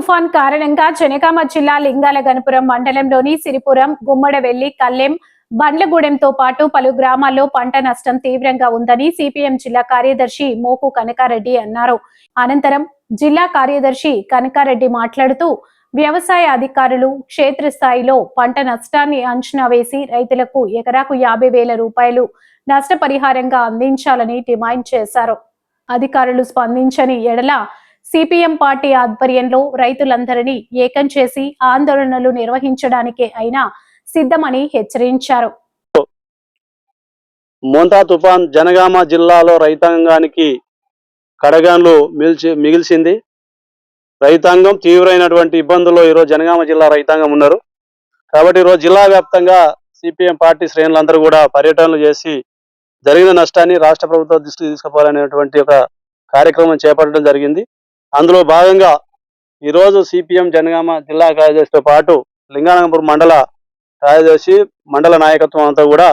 తుఫాన్ కారణంగా జనగామ జిల్లా లింగాల గణపురం మండలంలోని సిరిపురం గుమ్మడవెల్లి కల్లెం బండ్లగూడెంతో పాటు పలు గ్రామాల్లో పంట నష్టం తీవ్రంగా ఉందని సిపిఎం జిల్లా కార్యదర్శి మోకు కనకారెడ్డి అన్నారు. అనంతరం జిల్లా కార్యదర్శి కనకారెడ్డి మాట్లాడుతూ వ్యవసాయ అధికారులు క్షేత్రస్థాయిలో పంట నష్టాన్ని అంచనా వేసి రైతులకు ఎకరాకు యాభై వేల రూపాయలు నష్టపరిహారంగా అందించాలని డిమాండ్ చేశారు. అధికారులు స్పందించని ఎడల సిపిఎం పార్టీ ఆధ్వర్యంలో రైతులందరినీ ఏకం చేసి ఆందోళనలు నిర్వహించడానికే అయినా సిద్ధమని హెచ్చరించారు. మోంతా తుఫాన్ జనగామ జిల్లాలో రైతాంగానికి కడగాన్లు మిల్చి మిగిల్చింది. రైతాంగం తీవ్రమైనటువంటి ఇబ్బందుల్లో ఈరోజు జనగామ జిల్లా రైతాంగం ఉన్నారు. కాబట్టి ఈరోజు జిల్లా వ్యాప్తంగా సిపిఎం పార్టీ శ్రేణులందరూ కూడా పర్యటనలు చేసి జరిగిన నష్టాన్ని రాష్ట్ర ప్రభుత్వం దృష్టికి తీసుకుపోవాలనేటువంటి ఒక కార్యక్రమం చేపట్టడం జరిగింది. అందులో భాగంగా ఈరోజు సిపిఎం జనగామ జిల్లా కార్యదర్శితో పాటు లింగానగపురం మండల కార్యదర్శి మండల నాయకత్వం అంతా కూడా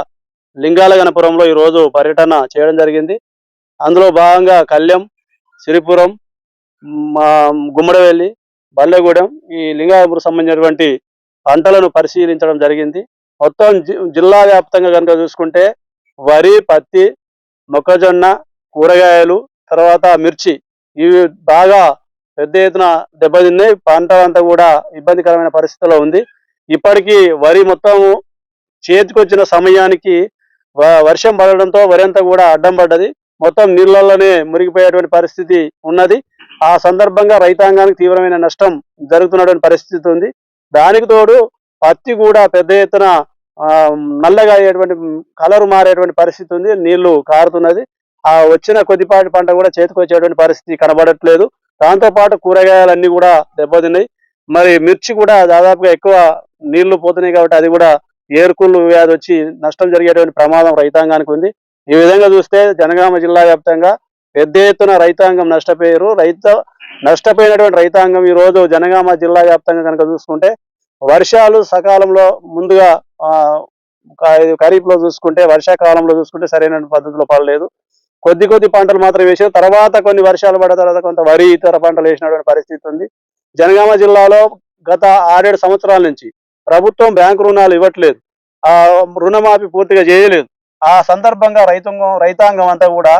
లింగాలగనపురంలో ఈరోజు పర్యటన చేయడం జరిగింది. అందులో భాగంగా కళ్యం సిరిపురం మా గుమ్మడవెల్లి బల్లెగూడెం ఈ లింగాపురం సంబంధించినటువంటి పంటలను పరిశీలించడం జరిగింది. మొత్తం జి- జిల్లా వ్యాప్తంగా కనుక చూసుకుంటే వరి పత్తి మొక్కజొన్న కూరగాయలు తర్వాత మిర్చి ఇవి బాగా పెద్ద ఎత్తున దెబ్బతిన్నాయి. పంట అంతా కూడా ఇబ్బందికరమైన పరిస్థితిలో ఉంది. ఇప్పటికీ వరి మొత్తం చేతికొచ్చిన సమయానికి వ- వర్షం పడడంతో వరి అంతా కూడా అడ్డం పడ్డది. మొత్తం నీళ్ళల్లోనే మురిగిపోయేటువంటి పరిస్థితి ఉన్నది. ఆ సందర్భంగా రైతాంగానికి తీవ్రమైన నష్టం జరుగుతున్నటువంటి పరిస్థితి ఉంది. దానికి తోడు పత్తి కూడా పెద్ద ఎత్తున నల్లగా అయ్యేటువంటి కలర్ మారేటువంటి పరిస్థితి ఉంది. నీళ్ళు కారుతున్నది. ఆ వచ్చిన కొద్దిపాటి పంట కూడా చేతికి వచ్చేటువంటి పరిస్థితి కనబడట్లేదు. దాంతో పాటు కూరగాయలన్నీ కూడా దెబ్బతిన్నాయి. మరి మిర్చి కూడా దాదాపుగా ఎక్కువ నీళ్ళు పోతున్నాయి కాబట్టి అది కూడా ఏరుకుళ్ళు వ్యాధి వచ్చి నష్టం జరిగేటువంటి ప్రమాదం రైతాంగానికి ఉంది. ఈ విధంగా చూస్తే జనగామ జిల్లా వ్యాప్తంగా పెద్ద ఎత్తున రైతాంగం నష్టపోయారు. రైతు నష్టపోయినటువంటి రైతాంగం ఈ రోజు జనగామ జిల్లా వ్యాప్తంగా కనుక చూసుకుంటే వర్షాలు సకాలంలో ముందుగా ఆ, ఖరీఫ్లో చూసుకుంటే వర్షాకాలంలో చూసుకుంటే సరైన పద్ధతిలో పడలేదు. కొద్ది కొద్ది పంటలు మాత్రం వేసారు. తర్వాత కొన్ని వర్షాలు పడిన తర్వాత కొంత వరి ఇతర పంటలు వేసినటువంటి పరిస్థితి ఉంది. జనగామ జిల్లాలో గత ఆరేడు సంవత్సరాల నుంచి ప్రభుత్వం బ్యాంకు రుణాలు ఇవ్వట్లేదు. ఆ రుణమాఫీ పూర్తిగా చేయలేదు. ఆ సందర్భంగా రైతాంగం రైతాంగం అంతా కూడా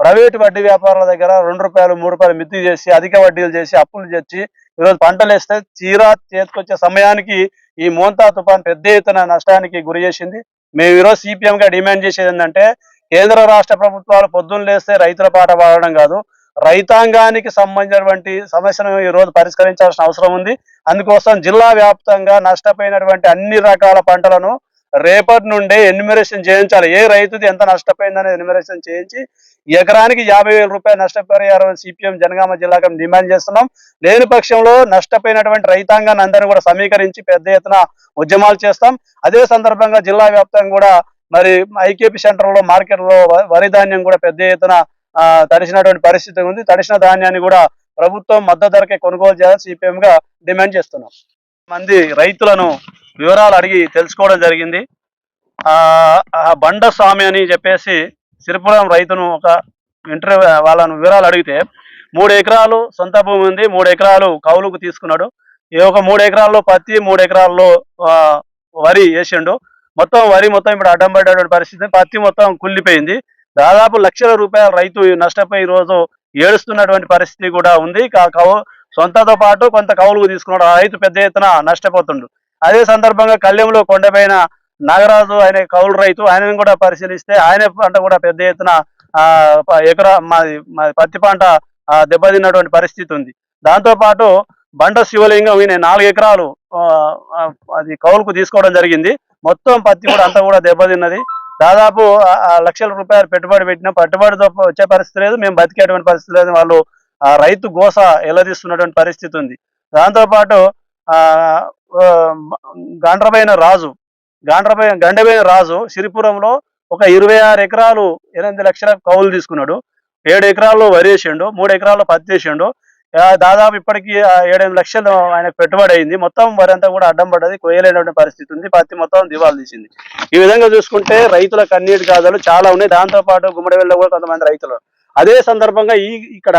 ప్రైవేటు వడ్డీ వ్యాపారుల దగ్గర రెండు రూపాయలు మూడు రూపాయలు మిత్తి చేసి అధిక వడ్డీలు చేసి అప్పులు తెచ్చి ఈరోజు పంటలు వేస్తే తీరా చేతికొచ్చే సమయానికి ఈ మోంతా తుఫాన్ పెద్ద ఎత్తున నష్టానికి గురి చేసింది. మేము ఈరోజు సిపిఎం గా డిమాండ్ చేసేది ఏంటంటే కేంద్ర రాష్ట్ర ప్రభుత్వాలు పొద్దున్న లేస్తే రైతుల పాట పాడడం కాదు. రైతాంగానికి సంబంధించినటువంటి సమస్యను ఈ రోజు పరిష్కరించాల్సిన అవసరం ఉంది. అందుకోసం జిల్లా వ్యాప్తంగా నష్టపోయినటువంటి అన్ని రకాల పంటలను రేపటి నుండే ఎన్యూమరేషన్ చేయించాలి. ఏ రైతుది ఎంత నష్టపోయిందనే ఎన్యూమరేషన్ చేయించి ఎకరానికి యాభై వేల రూపాయలు నష్టపరిహారం సిపిఎం జనగామ జిల్లాకు డిమాండ్ చేస్తున్నాం. లేని పక్షంలో నష్టపోయినటువంటి రైతాంగాన్ని అందరినీ కూడా సమీకరించి పెద్ద ఎత్తున ఉద్యమాలు చేస్తాం. అదే సందర్భంగా జిల్లా వ్యాప్తంగా కూడా మరి ఐకేపీ సెంటర్లో మార్కెట్లో వరి ధాన్యం కూడా పెద్ద ఎత్తున తడిసినటువంటి పరిస్థితి ఉంది. తడిసిన ధాన్యాన్ని కూడా ప్రభుత్వం మద్దతు ధరకే కొనుగోలు చేయాలని సిపిఎం గా డిమాండ్ చేస్తున్నాం. మంది రైతులను వివరాలు అడిగి తెలుసుకోవడం జరిగింది. బండస్వామి బండ స్వామి అని చెప్పేసి సిరిపురం రైతును ఒక ఇంటర్వ్యూ వాళ్ళను వివరాలు అడిగితే మూడు ఎకరాలు సొంత భూమి ఉంది మూడు ఎకరాలు కౌలుకు తీసుకున్నాడు. ఈ ఒక మూడు ఎకరాల్లో పత్తి మూడు ఎకరాల్లో వరి వేసిండు. మొత్తం వరి మొత్తం ఇప్పుడు అడ్డంపడినటువంటి పరిస్థితి. పత్తి మొత్తం కుళ్ళిపోయింది. దాదాపు లక్షల రూపాయల రైతు నష్టపోయి రోజు ఏడుస్తున్నటువంటి పరిస్థితి కూడా ఉంది. కా- కౌ సొంతతో పాటు కొంత కౌలుకు తీసుకున్నాడు. ఆ రైతు పెద్ద ఎత్తున నష్టపోతుండు. అదే సందర్భంగా కళ్యంలో కొండపైన నాగరాజు ఆయన కౌలు రైతు ఆయనను కూడా పరిశీలిస్తే ఆయన పంట కూడా పెద్ద ఎత్తున ఎకరా మాది మాది పత్తి పంట దెబ్బతిన్నటువంటి పరిస్థితి ఉంది. దాంతో పాటు బండ శివలింగం ఈయన నాలుగు ఎకరాలు అది కౌలుకు తీసుకోవడం జరిగింది. మొత్తం పత్తి కూడా అంతా కూడా దెబ్బతిన్నది. దాదాపు ఆ, లక్షల రూపాయలు పెట్టుబడి పెట్టిన. పెట్టుబడితో వచ్చే పరిస్థితి లేదు. మేము బతికేటువంటి పరిస్థితి లేదు. వాళ్ళు ఆ రైతు గోస ఎలదీస్తున్నటువంటి పరిస్థితి ఉంది. దాంతో పాటు ఆ గాండ్రబైన రాజు గాండ్రబైన గండబైన రాజు సిరిపురంలో ఒక ఇరవై ఆరు ఎకరాలు ఎనిమిది లక్షల కౌలు తీసుకున్నాడు. ఏడు ఎకరాల్లో వరి వేసిండు మూడు ఎకరాల్లో పత్తి వేసిండు. దాదాపు ఇప్పటికి ఏడెనిమిది లక్షలు ఆయనకు పెట్టుబడి అయింది. మొత్తం వరి అంతా కూడా అడ్డం పడ్డది కొయ్యలేనటువంటి పరిస్థితి ఉంది. పత్తి మొత్తం దివాలు తీసింది. ఈ విధంగా చూసుకుంటే రైతుల కన్నీటి గాథలు చాలా ఉన్నాయి. దాంతో పాటు గుమ్మడివెల్లో కూడా కొంతమంది రైతులు అదే సందర్భంగా ఈ ఇక్కడ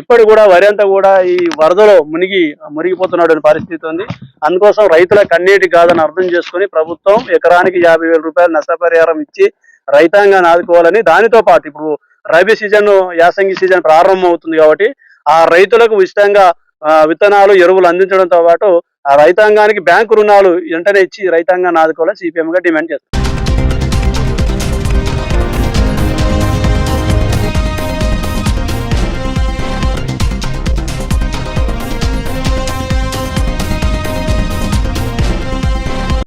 ఇప్పటి కూడా వరి అంతా కూడా ఈ వరదలో మునిగి మునిగిపోతున్నటువంటి పరిస్థితి ఉంది. అందుకోసం రైతుల కన్నీటి గాథను అర్థం చేసుకొని ప్రభుత్వం ఎకరానికి యాభై వేల రూపాయలు నష్టపరిహారం ఇచ్చి రైతాంగాన్ని ఆదుకోవాలని దానితో పాటు ఇప్పుడు రబీ సీజన్ యాసంగి సీజన్ ప్రారంభం అవుతుంది కాబట్టి ఆ రైతులకు ఉచితంగా ఆ, విత్తనాలు ఎరువులు అందించడంతో పాటు ఆ రైతాంగానికి బ్యాంకు రుణాలు వెంటనే ఇచ్చి రైతాంగాన్ని ఆదుకోవాలని సిపిఎం గా డిమాండ్ చేస్తారు